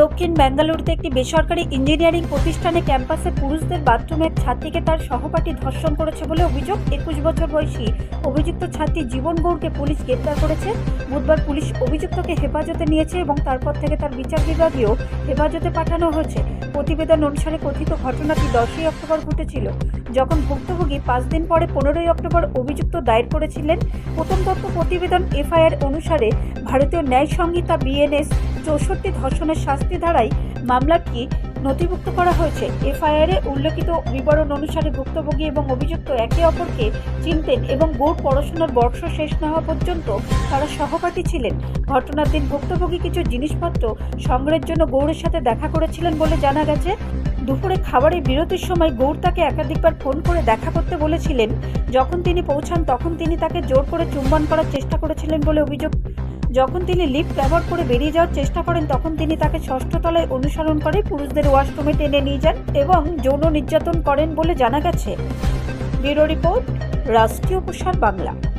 দক্ষিণ ব্যাঙ্গালুরুতে একটি বেসরকারি ইঞ্জিনিয়ারিং প্রতিষ্ঠানে ক্যাম্পাসে পুরুষদের বাথরুমের ছাত্রীকে তার সহপাঠী ধর্ষণ করেছে বলে অভিযোগ। একুশ বছর বয়সী অভিযুক্ত ছাত্রী জীবন গৌরকে পুলিশ গ্রেপ্তার করেছে। বুধবার পুলিশ অভিযুক্তকে হেফাজতে নিয়েছে এবং তারপর থেকে তার বিচার বিভাগীয় হেফাজতে পাঠানো হয়েছে। প্রতিবেদন অনুসারে কথিত ঘটনাটি দশই অক্টোবর ঘটেছিল। যখন ভুক্তভোগী পাঁচ দিন পরে পনেরোই অক্টোবর অভিযুক্ত দায়ের করেছিলেন, প্রথম তথ্য প্রতিবেদন এফআইআর অনুসারে ভারতীয় ন্যায় সংহিতা বিএনএস চৌষট্টি ধর্ষণের শাস্তি ধারায় মামলাটি নথিভুক্ত করা হয়েছে। এফআইআরে উল্লেখিত বিবরণ অনুসারে ভুক্তভোগী এবং অভিযুক্ত একে অপরকে চিনতেন এবং বোর্ড পড়াশোনার বর্ষ শেষ না হওয়া পর্যন্ত তারা সহপাঠী ছিলেন। ঘটনার দিন ভুক্তভোগী কিছু জিনিসপত্র সংগ্রহের জন্য গৌড়ের সাথে দেখা করেছিলেন বলে জানা গেছে। দুপুরে খাবারের বিরতির সময় গৌর তাকে একাধিকবার ফোন করে দেখা করতে বলেছিলেন। যখন তিনি পৌঁছান তখন তিনি তাকে জোর করে চুম্বন করার চেষ্টা করেছিলেন বলে অভিযোগ যখন তিনি লিফট ব্যবহার করে বেরিয়ে যাওয়ার চেষ্টা করেন, তখন তিনি তাকে ষষ্ঠ তলায় অনুসরণ করে পুরুষদের ওয়াশরুমে টেনে নিয়ে যান এবং যৌন নির্যাতন করেন বলে জানা গেছে। ব্যুরো রিপোর্ট, রাষ্ট্রীয় প্রসার বাংলা।